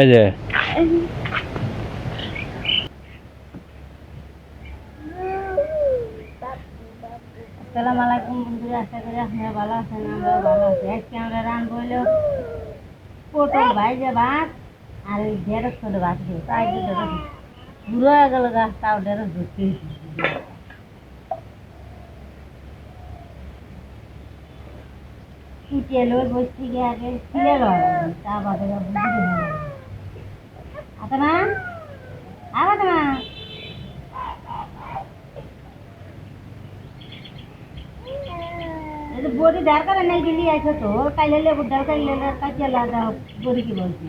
এই যে। আসসালামু আলাইকুম বন্ধুরা, আশা করি আপনারা ভালো আছেন আমরা ভালো আছি। আজকে আমরা রান্না হইল পটল আর ওই ঢেঁড়স আগে তা বাদে বুঝতে না এটা বড়ি দরকার নাই দিলি আইছো তো, কাইলে লেবুর দরকার লাগা বড়ি কি বলছি।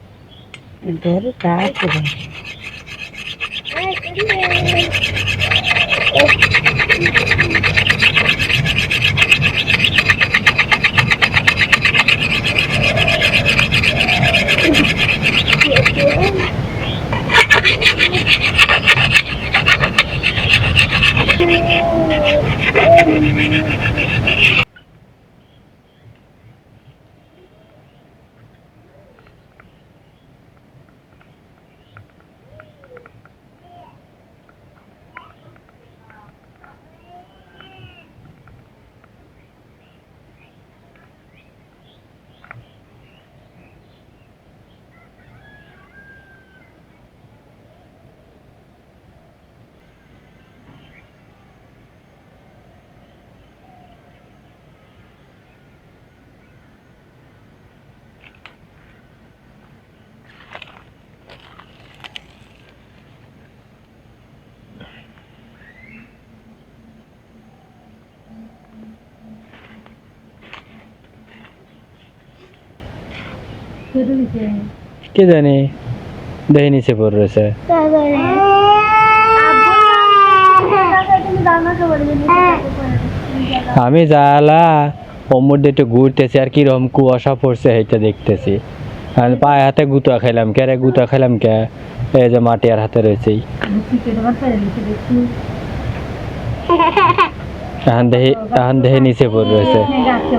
Adoro gato, velho. Ai, que lindo. কে জানি দেহি নিচে পড়ে রয়েছে। আমি জালা ওর মধ্যে একটু ঘুরতেছি আর কীরকম কুয়াশা পড়ছে সেইটা দেখতেছি। আমি পায়ে হাতে গুতা খাইলাম কে রে গুতা খাইলাম কে? এই যে মাটি আর হাতে রয়েছেই। এখন দেহি এখন দেহি নিচে পড়ে রয়েছে।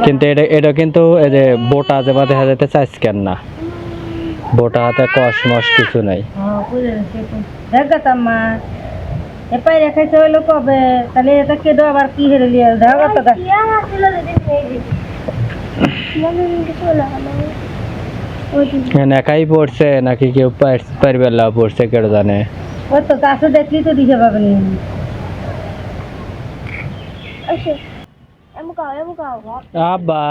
কিন্তু এটা এটা কিন্তু এই যে বোটা যে বা দেখা যাইতে চাইছেন না। বোটা হাতে কসমস কিছু নাই। এপাই রেখেছে হইল কবে? তাহলে এটা কেডো আবার কি হেরে লিয়ে দেখো তো একাই পড়ছে নাকি কেউ পারিবার পড়ছে কেউ জানে। ওই তো গাছে দেখলি তো দিতে পাবেনি আব্বা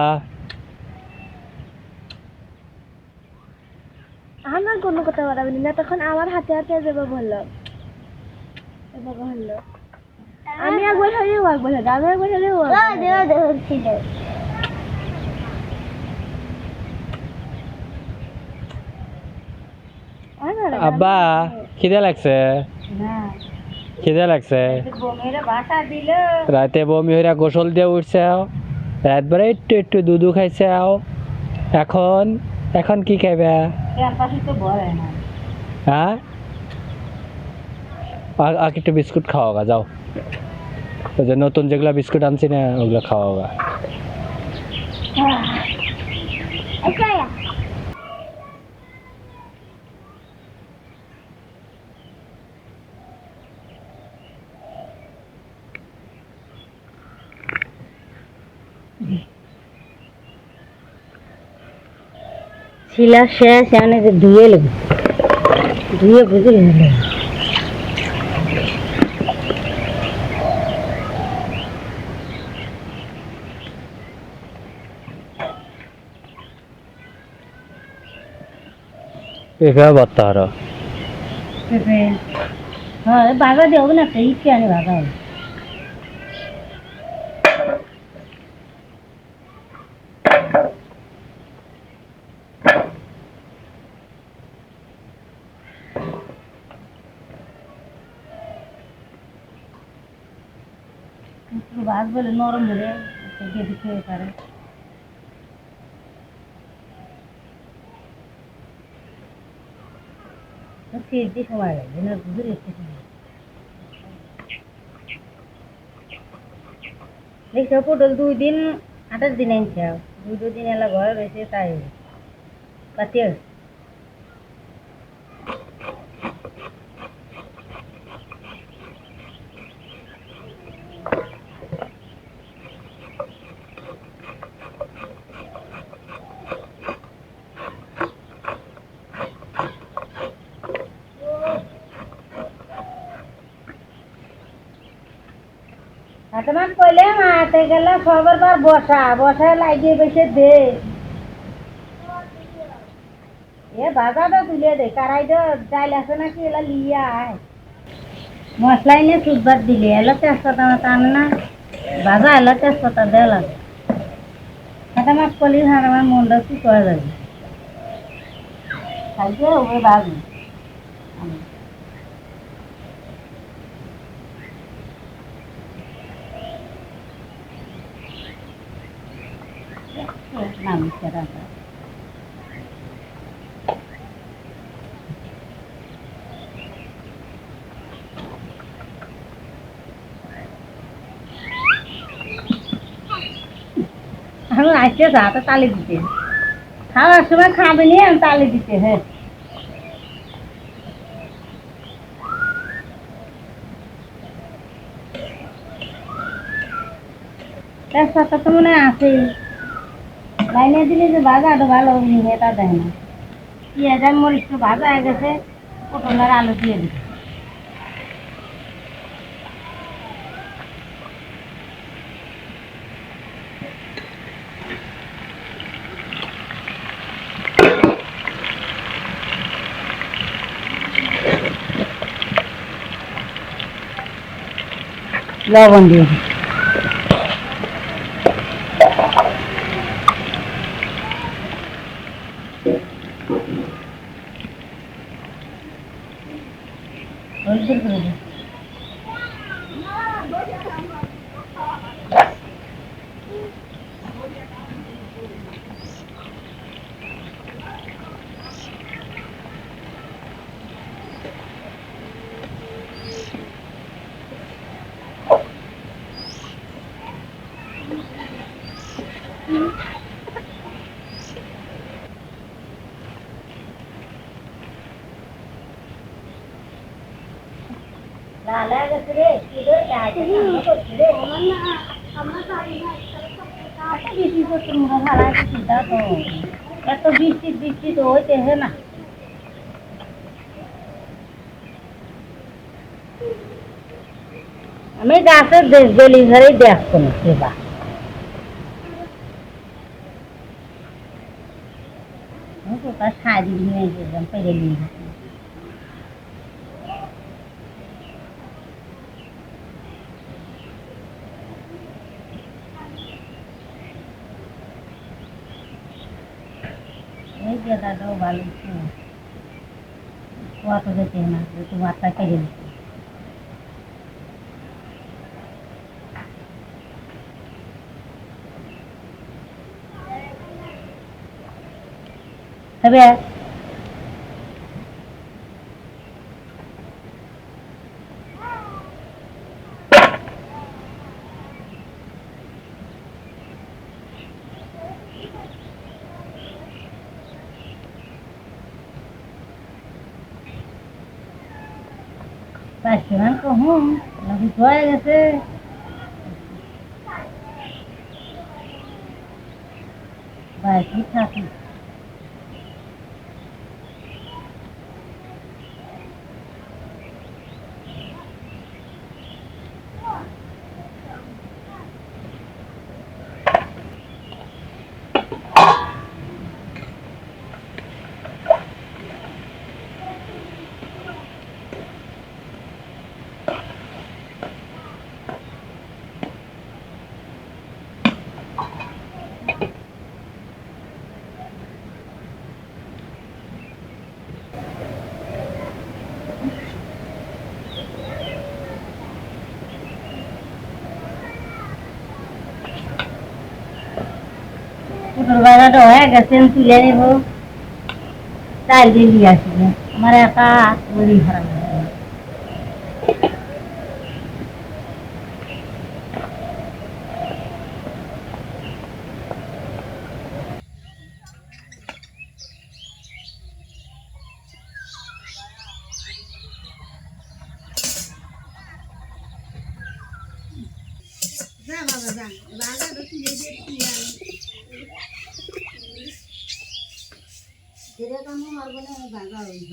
আমার কোনো কথা বলাবেন না তখন আমার হাতে হাতে যাবে বলল এবার বলল আমি একবার হলে ও একবার হলে আমি একবার হলে ও ছিল আব্বা খিদে লাগছে না খিদে লাগছে। রাতে বমি হইরা গোসল দিয়ে উঠছে। রাত বেলা একটু একটু দুধু খাইছে। এখন এখন কি খাইবে? হ্যাঁ? আর একটু বিস্কুট খাওয়া যাও। যে নতুন যেগুলো বিস্কুট আনছি না, ওগুলো খাওয়া শিলা শেষ এনে যে ধুয়ে নেব ধুয়ে বুঝে নেব পেঁপে হরো পেঁপে হ্যাঁ বাগা দিয়ে না একটা ইচ্ছে আনি বাগা হবে। একটু ভাত বলে নরম বলে গেঁদে খেয়ে পারে। পটল দুই দিন, আঠাশ দিন আনছে দুই দুই দিন এলা ঘরে রয়েছে, তাই পাতি হাতে মাছ কইলে মাতে গেলে সবার বার বসা বসা লাগিয়ে বেসে দে। এ বাজাটা তুলে দে, কারাইটা ডাইল আছে নাকি, এলা লিয়া আয়। মশলা এনে সুদবার দিলে, এলা তেজপাতা আনে না বাজা এলা তেজপাতা দেওয়া লাগে হাতে মাছ করলে হাতে আমার মনটা কি করা যাবে? খাইতে ওই বাজু। এখন আসছে হাতে তালি দিতে। খাওয়ার সময় খাবে নিয়ে তালি দিতে হ্যাঁ। তেজপাতা তো মনে আছে। লাইনে দিলে যে বাজারটা ভালো এটা দেয় না। পেঁয়াজ আর মরিচ তো ভাজা হয়ে গেছে, পটলের আলু দিয়ে দিচ্ছে। Love on you. লাল হয়ে গেছে রে, কি রে, লালটা রান্না করছি রে। বৃষ্টি করছে, মুখে ভাড়া আছে, চিন্তা তো। এত বৃষ্টি বৃষ্টি তো হইতেছে না আমি গাছের দেশ ডেলিভারি দেখব না সেবা কোথায় শাড়ি নিয়ে গেলাম পেরে নিয়ে গেছি এই জায়গাটাও ভালো ছিল কত যেতে না তোমারটা কেড়ে নিচ্ছে তবে পাঁচশো কখন নাকি হয়ে গেছে বাকি থাকি পটল বাজারটা হয়ে গেছেন তুলে নেব চাল দিয়ে দিয়ে আসবে আমার একা শরীর খারাপ হয়ে গেছে। যেটা কামো মারবো না ভাগা হইব